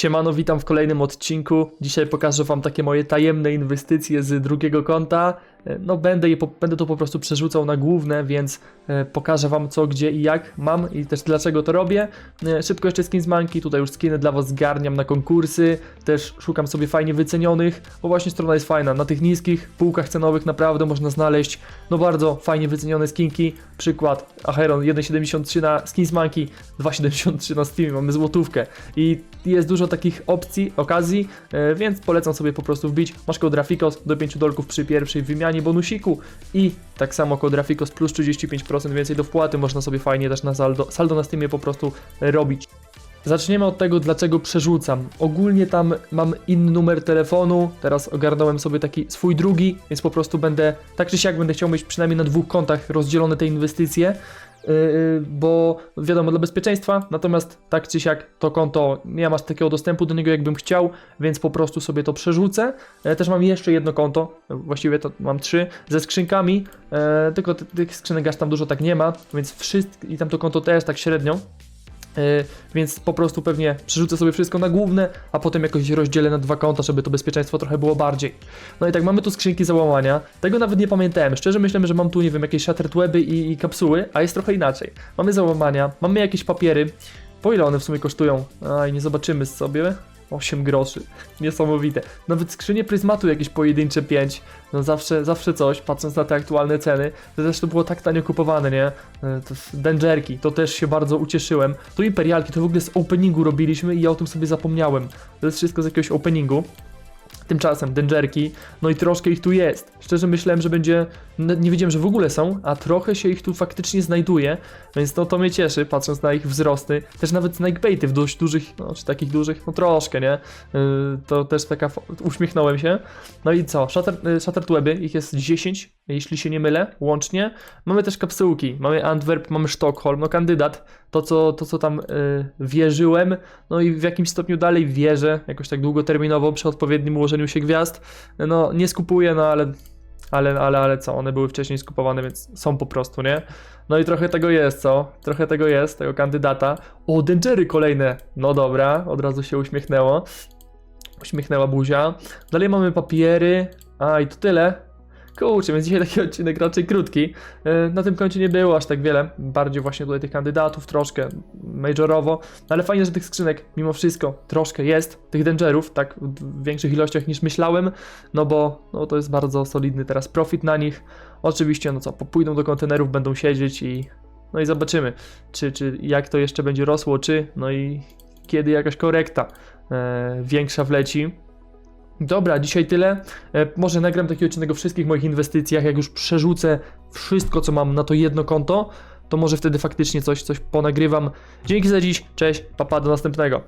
Siemano, witam w kolejnym odcinku. Dzisiaj pokażę wam takie moje tajemne inwestycje z drugiego konta. E, No będę, je będę to po prostu przerzucał na główne, więc e, pokażę wam co, gdzie i jak mam i też dlaczego to robię. E, szybko jeszcze skin z manki, tutaj już skiny dla was zgarniam na konkursy. Też szukam sobie fajnie wycenionych, bo właśnie strona jest fajna. Na tych niskich półkach cenowych naprawdę można znaleźć no bardzo fajnie wycenione skinki. Przykład Acheron 1.73 na skin z manki, 2.73 na Steamie, mamy złotówkę. I jest dużo takich opcji, okazji, więc polecam sobie po prostu wbić. Masz kod Rafikos do 5 dolków przy pierwszej wymianie bonusiku i tak samo kod Rafikos plus 35% więcej do wpłaty. Można sobie fajnie też na saldo, saldo na Steamie po prostu robić. Zaczniemy od tego, dlaczego przerzucam. Ogólnie tam mam inny numer telefonu, teraz ogarnąłem sobie taki swój drugi, więc po prostu będę, tak czy siak będę chciał mieć przynajmniej na dwóch kontach rozdzielone te inwestycje, bo wiadomo, dla bezpieczeństwa, natomiast tak czy siak to konto, nie masz takiego dostępu do niego jakbym chciał, więc po prostu sobie to przerzucę. E, też mam jeszcze jedno konto, właściwie to mam trzy, ze skrzynkami, e, tylko ty- tych skrzynek aż tam dużo tak nie ma, więc wszystko, i tam to konto też tak średnio, więc po prostu pewnie przerzucę sobie wszystko na główne, a potem jakoś rozdzielę na dwa konta, żeby to bezpieczeństwo trochę było bardziej. No i tak, mamy tu skrzynki załamania. Tego nawet nie pamiętałem. Szczerze myślałem, że mam tu, nie wiem, jakieś shattered weby i, i kapsuły, a jest trochę inaczej. Mamy załamania, mamy jakieś papiery. Po ile one w sumie kosztują? Aj, nie zobaczymy sobie. 8 groszy. Niesamowite. Nawet skrzynie pryzmatu jakieś pojedyncze 5. No zawsze, zawsze coś, patrząc na te aktualne ceny. To też to było tak tanio kupowane, nie? E, To Dangerki, to też się bardzo ucieszyłem. Tu Imperialki, to w ogóle z openingu robiliśmy i ja o tym sobie zapomniałem. To jest wszystko z jakiegoś openingu. Tymczasem Dangerki, no i troszkę ich tu jest. Szczerze myślałem, że będzie, nie wiedziałem, że w ogóle są, a trochę się ich tu faktycznie znajduje, więc no to mnie cieszy, patrząc na ich wzrosty. Też nawet snakebaity w dość dużych, no czy takich dużych, no troszkę, nie? Yy, to też taka, uśmiechnąłem się. No i co, Shutter, y, Weby, ich jest 10, jeśli się nie mylę, łącznie. Mamy też kapsułki, mamy Antwerp, mamy Sztokholm, no kandydat, to co, to, co tam y, wierzyłem, no i w jakimś stopniu dalej wierzę, jakoś tak długoterminowo przy odpowiednim ułożeniu się gwiazd. No nie skupuję, no ale, ale, ale, ale co, one były wcześniej skupowane, więc są po prostu, nie? No i trochę tego jest, co? Trochę tego jest, tego kandydata. O, Dangery kolejne! No dobra, od razu się uśmiechnęło. Uśmiechnęła buzia. Dalej mamy papiery. A i to tyle. Kurczę, więc dzisiaj taki odcinek raczej krótki. Yy, Na tym koncie nie było aż tak wiele. Bardziej właśnie tutaj tych kandydatów, troszkę majorowo. Ale fajnie, że tych skrzynek mimo wszystko troszkę jest. Tych dangerów, tak w większych ilościach niż myślałem. No bo no, to jest bardzo solidny teraz profit na nich. Oczywiście, no co, popójdą do kontenerów, będą siedzieć i. No i zobaczymy, czy, czy jak to jeszcze będzie rosło, czy. No i kiedy jakaś korekta e, większa wleci. Dobra, dzisiaj tyle. E, może nagram taki odcinek o wszystkich moich inwestycjach. Jak już przerzucę wszystko, co mam na to jedno konto, to może wtedy faktycznie coś, coś ponagrywam. Dzięki za dziś. Cześć, papa, do następnego.